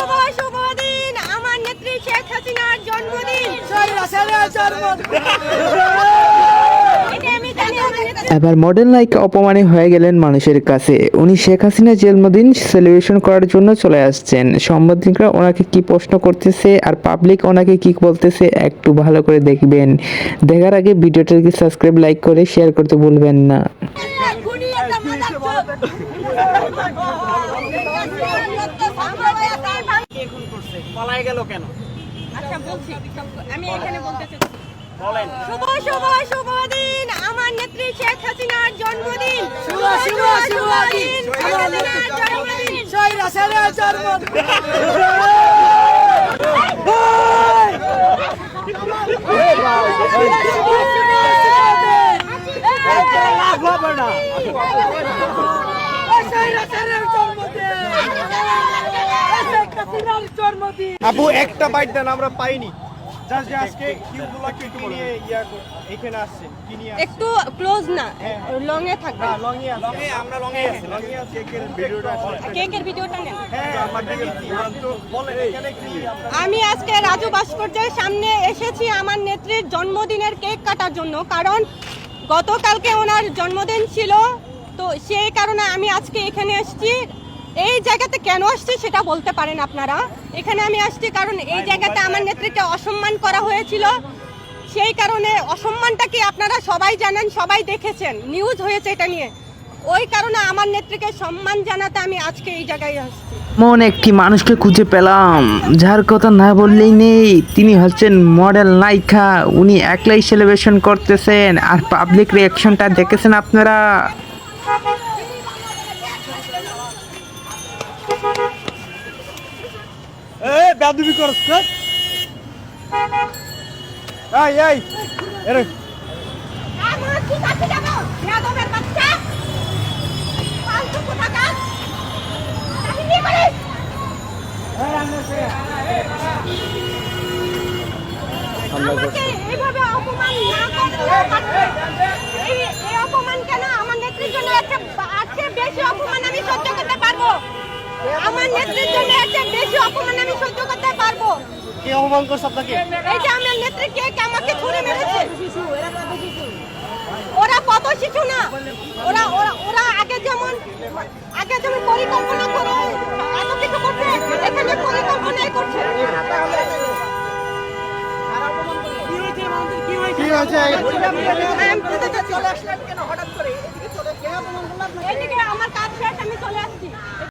শুভ শুভ দিন আমার নেত্রী শেখ হাসিনার জন্মদিন। এটা আমি জানি আমার নেত্রী- এবার মডেল নায়িকা অপমানে হয়ে গেলেন মানুষের কাছে। উনি শেখ হাসিনা জন্মদিন সেলিব্রেশন করার জন্য চলে আসছেন। সাংবাদিকরা ওনাকে কি প্রশ্ন করতেছে আর পাবলিক ওনাকে কি বলতেছে একটু ভালো করে দেখবেন। দেখার আগে ভিডিওটাকে সাবস্ক্রাইব লাইক করে শেয়ার করতে ভুলবেন না। পালায় গেল কেন? আচ্ছা বলছি। আমি এখানে বলতে বলেন। শুভ শুভ শুভ দিন। আমার নেত্রী শেখ হাসিনার জন্মদিন। শুভ, শুভ, শুভ দিন। শেখ হাসিনার জন্মদিন। আপু একটা বাইট দেন আমরা পাইনি। জাস্ট যে আজকে কিউগুলোকে একটু নিয়ে ইয়া কর- এখানে আসছে কি নিয়ে আসছে? একটু ক্লোজ না লং এ থাকবে। না লং এ আমরা লং এ আছি লং এ আছে। কেকের ভিডিওটা কেকের ভিডিওটা নেন। হ্যাঁ এখানে কি? আমি আজকে রাজু ভাস্কর্যের সামনে এসেছি আমার নেত্রীর জন্মদিনের কেক কাটার জন্য কারণ গতকালকে ওনার জন্মদিন ছিল তো সেই কারণে আমি আজকে এখানে এসেছি। এই জায়গাতে কেন আসছি সেটা বলতে পারেন আপনারা? এখানে আমি আসছি কারণ এই জায়গাতে আমার নেত্রীকে অসম্মান করা হয়েছিল। সেই কারণে অসম্মানটা কি আপনারা সবাই জানেন সবাই দেখেছেন? নিউজ হয়েছে এটা নিয়ে। ওই কারণে আমার নেত্রীকে সম্মান জানাতে আমি আজকে এই জায়গায় আসছি। মন একটি মানুষকে খুঁজে পেলাম? যার কথা না বললেই নেই। তিনি হচ্ছেন মডেল নায়িকা। উনি একলাই সেলিব্রেশন করতেছেন। আর পাবলিক রিয়াকশনটা দেখেছেন আপনারা? এ বেদবি করছ কর এই এই এরে এইভাবে অপমান না করলে এই এই অপমান কেন আমার নেত্রীর জন্য একটা আছে বেশি অপমান আমি সহ্য করতে পারব আমার নেত্রীর জন্য একটা বেশি অপমান আমি সহ্য করতে পারব। কে অপমান করছ আপনাকে? এই যে আমার নেত্রী কে কে আমাকে ছুড়ে মেরেছে? ওরা কত শিশু না? ওরা ওরা ওরা আগে যেমন আগে যেমন পরিকল্পনা করে এত কিছু করছে এখানে পরিকল্পনাই করছে। কি হয়েছে?